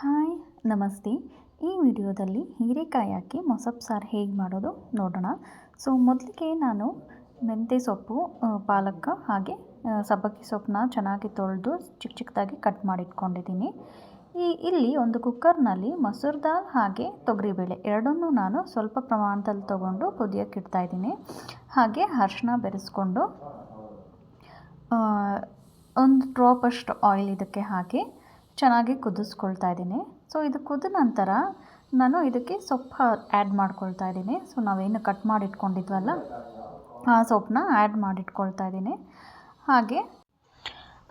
Hi, ನಮಸ್ತೆ. ಈ ವಿಡಿಯೋದಲ್ಲಿ ಹೀರೆಕಾಯಿ ಹಾಕಿ ಮೊಸಪ್ ಸಾರು ಹೇಗೆ ಮಾಡೋದು ನೋಡೋಣ. ಸೊ, ಮೊದಲಿಗೆ ನಾನು ಮೆಂತೆ ಸೊಪ್ಪು ಪಾಲಕ ಹಾಗೆ ಸಬ್ಬಕ್ಕಿ ಸೊಪ್ಪನ್ನ ಚೆನ್ನಾಗಿ ತೊಳೆದು ಚಿಕ್ಕ ಚಿಕ್ಕದಾಗಿ ಕಟ್ ಮಾಡಿಟ್ಕೊಂಡಿದ್ದೀನಿ. ಈ, ಇಲ್ಲಿ ಒಂದು ಕುಕ್ಕರ್ನಲ್ಲಿ ಮೊಸರು ದಾಲ್ ಹಾಗೆ ತೊಗರಿಬೇಳೆ ಎರಡನ್ನೂ ನಾನು ಸ್ವಲ್ಪ ಪ್ರಮಾಣದಲ್ಲಿ ತೊಗೊಂಡು ಕುದಿಯೋಕ್ಕೆ ಇಡ್ತಾ ಇದ್ದೀನಿ ಹಾಗೆ ಅರ್ಶಿನ ಬೆರೆಸ್ಕೊಂಡು ಒಂದು ಡ್ರಾಪ್ ಅಷ್ಟು ಆಯಿಲ್ ಇದಕ್ಕೆ ಹಾಕಿ ಚೆನ್ನಾಗಿ ಕುದಿಸ್ಕೊಳ್ತಾ ಇದ್ದೀನಿ. ಸೊ ಇದು ಕುದ ನಂತರ ನಾನು ಇದಕ್ಕೆ ಸೊಪ್ಪು ಆ್ಯಡ್ ಮಾಡ್ಕೊಳ್ತಾ ಇದ್ದೀನಿ. ಸೊ ನಾವೇನು ಕಟ್ ಮಾಡಿ ಇಟ್ಕೊಂಡಿದ್ವಲ್ಲ ಆ ಸೊಪ್ಪನ್ನ ಆ್ಯಡ್ ಮಾಡಿಟ್ಕೊಳ್ತಾ ಇದ್ದೀನಿ. ಹಾಗೆ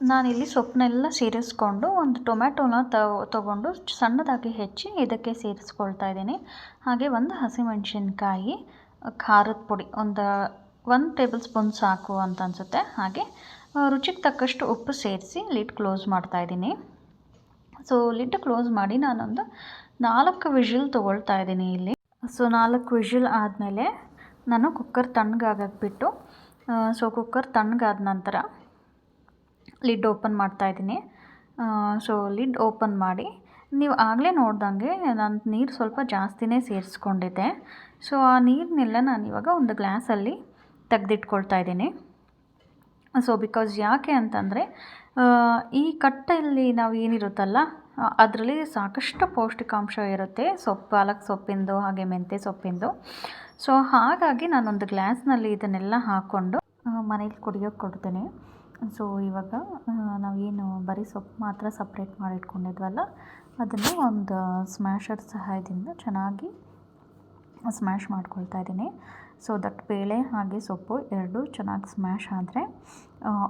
ನಾನಿಲ್ಲಿ ಸೊಪ್ಪನ್ನೆಲ್ಲ ಸೇರಿಸ್ಕೊಂಡು ಒಂದು ಟೊಮ್ಯಾಟೊನ ತಗೊಂಡು ಸಣ್ಣದಾಗಿ ಹೆಚ್ಚಿ ಇದಕ್ಕೆ ಸೇರಿಸ್ಕೊಳ್ತಾ ಇದ್ದೀನಿ. ಹಾಗೆ ಒಂದು ಹಸಿಮೆಣಸಿನ್ಕಾಯಿ, ಖಾರದ ಪುಡಿ, ಒಂದು ಒಂದು ಟೇಬಲ್ ಸ್ಪೂನ್ ಸಾಕು ಅಂತ ಅನಿಸುತ್ತೆ. ಹಾಗೆ, ರುಚಿಗೆ ತಕ್ಕಷ್ಟು ಉಪ್ಪು ಸೇರಿಸಿ ಲಿಡ್ ಕ್ಲೋಸ್ ಮಾಡ್ತಾ ಇದ್ದೀನಿ. ಸೊ ಲಿಡ್ ಕ್ಲೋಸ್ ಮಾಡಿ ನಾನೊಂದು ನಾಲ್ಕು ವಿಷಿಲ್ ತೊಗೊಳ್ತಾ ಇದ್ದೀನಿ ಇಲ್ಲಿ. ಸೊ ನಾಲ್ಕು ವಿಷಿಲ್ ಆದಮೇಲೆ ನಾನು ಕುಕ್ಕರ್ ತಣ್ಣಗಾಗಕ್ಕೆ ಬಿಟ್ಟು ಸೊ ಕುಕ್ಕರ್ ತಣ್ಣಗಾದ ನಂತರ ಲಿಡ್ ಓಪನ್ ಮಾಡ್ತಾ ಇದ್ದೀನಿ. ಸೊ ಲಿಡ್ ಓಪನ್ ಮಾಡಿ, ನೀವು ಆಗಲೇ ನೋಡ್ದಂಗೆ ನಾನು ನೀರು ಸ್ವಲ್ಪ ಜಾಸ್ತಿನೇ ಸೇರಿಸ್ಕೊಂಡಿದ್ದೆ. ಸೊ ಆ ನೀರನ್ನೆಲ್ಲ ನಾನು ಇವಾಗ ಒಂದು ಗ್ಲಾಸಲ್ಲಿ ತೆಗೆದಿಟ್ಕೊಳ್ತಾ ಇದ್ದೀನಿ. ಸೊ ಬಿಕಾಸ್ ಯಾಕೆ ಅಂತಂದರೆ ಈ ಕಟ್ಟೆಯಲ್ಲಿ ನಾವು ಏನಿರುತ್ತಲ್ಲ ಅದರಲ್ಲಿ ಸಾಕಷ್ಟು ಪೌಷ್ಟಿಕಾಂಶ ಇರುತ್ತೆ. ಸೊಪ್ಪು, ಪಾಲಕ್ ಸೊಪ್ಪಿಂದು, ಹಾಗೆ ಮೆಂತ್ಯ ಸೊಪ್ಪಿಂದು. ಸೊ ಹಾಗಾಗಿ ನಾನೊಂದು ಗ್ಲಾಸ್ನಲ್ಲಿ ಇದನ್ನೆಲ್ಲ ಹಾಕ್ಕೊಂಡು ಮನೇಲಿ ಕುಡಿಯೋಕ್ಕೆ ಕೊಡ್ತೇನೆ. ಸೊ ಇವಾಗ ನಾವೇನು ಬರೀ ಸೊಪ್ಪು ಮಾತ್ರ ಸಪ್ರೇಟ್ ಮಾಡಿಟ್ಕೊಂಡಿದ್ವಲ್ಲ, ಅದನ್ನು ಒಂದು ಸ್ಮ್ಯಾಶರ್ ಸಹಾಯದಿಂದ ಚೆನ್ನಾಗಿ ಸ್ಮ್ಯಾಶ್ ಮಾಡ್ಕೊಳ್ತಾ ಇದ್ದೀನಿ. ಸೊ ದಟ್ ಬೇಳೆ ಹಾಗೆ ಸೊಪ್ಪು ಎರಡು ಚೆನ್ನಾಗಿ ಸ್ಮ್ಯಾಶ್ ಆದರೆ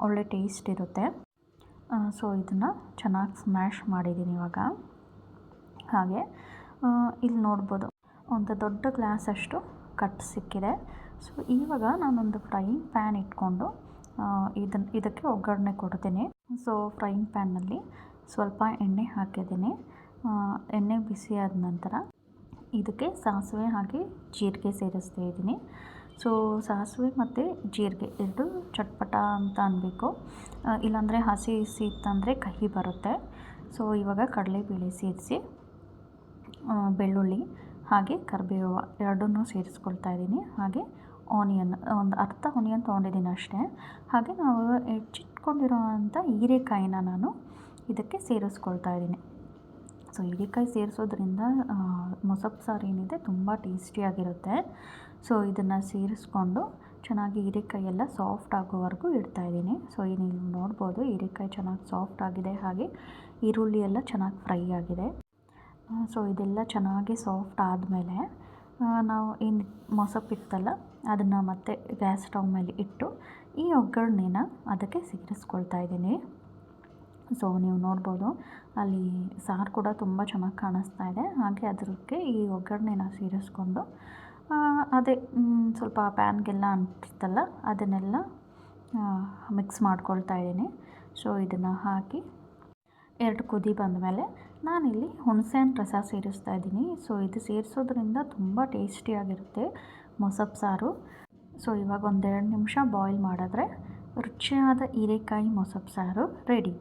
ಒಳ್ಳೆ ಟೇಸ್ಟ್ ಇರುತ್ತೆ. ಸೊ ಇದನ್ನು ಚೆನ್ನಾಗಿ ಸ್ಮ್ಯಾಶ್ ಮಾಡಿದ್ದೀನಿ ಇವಾಗ. ಹಾಗೆ ಇಲ್ಲಿ ನೋಡ್ಬೋದು, ಒಂದು ದೊಡ್ಡ ಗ್ಲಾಸ್ ಅಷ್ಟು ಕಟ್ ಸಿಕ್ಕಿದೆ. ಸೊ ಇವಾಗ ನಾನೊಂದು ಫ್ರೈಯಿಂಗ್ ಪ್ಯಾನ್ ಇಟ್ಕೊಂಡು ಇದನ್ನು ಇದಕ್ಕೆ ಒಗ್ಗರಣೆ ಕೊಡ್ತೀನಿ. ಸೊ ಫ್ರೈಯಿಂಗ್ ಪ್ಯಾನ್ನಲ್ಲಿ ಸ್ವಲ್ಪ ಎಣ್ಣೆ ಹಾಕಿದ್ದೀನಿ. ಎಣ್ಣೆ ಬಿಸಿ ಆದ ನಂತರ ಇದಕ್ಕೆ ಸಾಸಿವೆ ಹಾಗೆ ಜೀರಿಗೆ ಸೇರಿಸ್ತಾ ಇದ್ದೀನಿ. ಸೊ ಸಾಸಿವೆ ಮತ್ತು ಜೀರಿಗೆ ಎರಡು ಚಟ್ಪಟ ಅಂತ ಅನ್ನಬೇಕು ಇಲ್ಲಾಂದರೆ ಹಸಿ ಇತ್ತಂದರೆ ಕಹಿ ಬರುತ್ತೆ. ಸೊ ಇವಾಗ ಕಡಲೆಬೇಳೆ ಸೇರಿಸಿ ಬೆಳ್ಳುಳ್ಳಿ ಹಾಗೆ ಕರಿಬೇವು ಎರಡನ್ನೂ ಸೇರಿಸ್ಕೊಳ್ತಾ ಇದ್ದೀನಿ. ಹಾಗೆ ಆನಿಯನ್ ಒಂದು ಅರ್ಧ ಆನಿಯನ್ ತೊಗೊಂಡಿದ್ದೀನಿ ಅಷ್ಟೇ. ಹಾಗೆ ನಾವು ಹೆಚ್ಚಿಟ್ಕೊಂಡಿರೋ ಅಂಥ ಹೀರೆಕಾಯಿನ ನಾನು ಇದಕ್ಕೆ ಸೇರಿಸ್ಕೊಳ್ತಾ ಇದ್ದೀನಿ. ಸೊ ಹೀರೆಕಾಯಿ ಸೇರಿಸೋದ್ರಿಂದ ಮೊಸಪ್ ಸಾರು ಏನಿದೆ ತುಂಬ ಟೇಸ್ಟಿಯಾಗಿರುತ್ತೆ. ಸೊ ಇದನ್ನು ಸೇರಿಸ್ಕೊಂಡು ಚೆನ್ನಾಗಿ ಹೀರೆಕಾಯಿ ಎಲ್ಲ ಸಾಫ್ಟ್ ಆಗೋವರೆಗೂ ಇಡ್ತಾ ಇದ್ದೀನಿ. ಸೊ ನೀವು ನೋಡ್ಬೋದು ಹೀರೆಕಾಯಿ ಚೆನ್ನಾಗಿ ಸಾಫ್ಟ್ ಆಗಿದೆ ಹಾಗೆ ಈರುಳ್ಳಿ ಎಲ್ಲ ಚೆನ್ನಾಗಿ ಫ್ರೈ ಆಗಿದೆ. ಸೊ ಇದೆಲ್ಲ ಚೆನ್ನಾಗಿ ಸಾಫ್ಟ್ ಆದಮೇಲೆ ನಾವು ಏನು ಮೊಸಪ್ಪು ಇತ್ತಲ್ಲ ಅದನ್ನು ಮತ್ತೆ ಗ್ಯಾಸ್ ಸ್ಟವ್ ಮೇಲೆ ಇಟ್ಟು ಈ ಒಗ್ಗರಣೆನ ಅದಕ್ಕೆ ಸೇರಿಸ್ಕೊಳ್ತಾ ಇದ್ದೀನಿ. ಸೊ ನೀವು ನೋಡ್ಬೋದು ಅಲ್ಲಿ ಸಾರು ಕೂಡ ತುಂಬ ಚೆನ್ನಾಗಿ ಕಾಣಿಸ್ತಾ ಇದೆ. ಹಾಗೆ ಅದಕ್ಕೆ ಈ ಒಗ್ಗರಣೆನ ಸೇರಿಸ್ಕೊಂಡು ಅದೇ ಸ್ವಲ್ಪ ಪ್ಯಾನ್ಗೆಲ್ಲ ಅಂಟಿರ್ತಲ್ಲ ಅದನ್ನೆಲ್ಲ ಮಿಕ್ಸ್ ಮಾಡ್ಕೊಳ್ತಾ ಇದ್ದೀನಿ. ಸೊ ಇದನ್ನು ಹಾಕಿ ಎರಡು ಕುದಿ ಬಂದಮೇಲೆ ನಾನಿಲ್ಲಿ ಹುಣಸೆಹಣ್ಣು ರಸ ಸೇರಿಸ್ತಾ ಇದ್ದೀನಿ. ಸೊ ಇದು ಸೇರಿಸೋದ್ರಿಂದ ತುಂಬ ಟೇಸ್ಟಿಯಾಗಿರುತ್ತೆ ಮೊಸಪ್ ಸಾರು. ಸೊ ಇವಾಗ ಒಂದೆರಡು ನಿಮಿಷ ಬಾಯ್ಲ್ ಮಾಡಿದ್ರೆ ರುಚಿಯಾದ ಹೀರೆಕಾಯಿ ಮೊಸಪ್ ಸಾರು ರೆಡಿ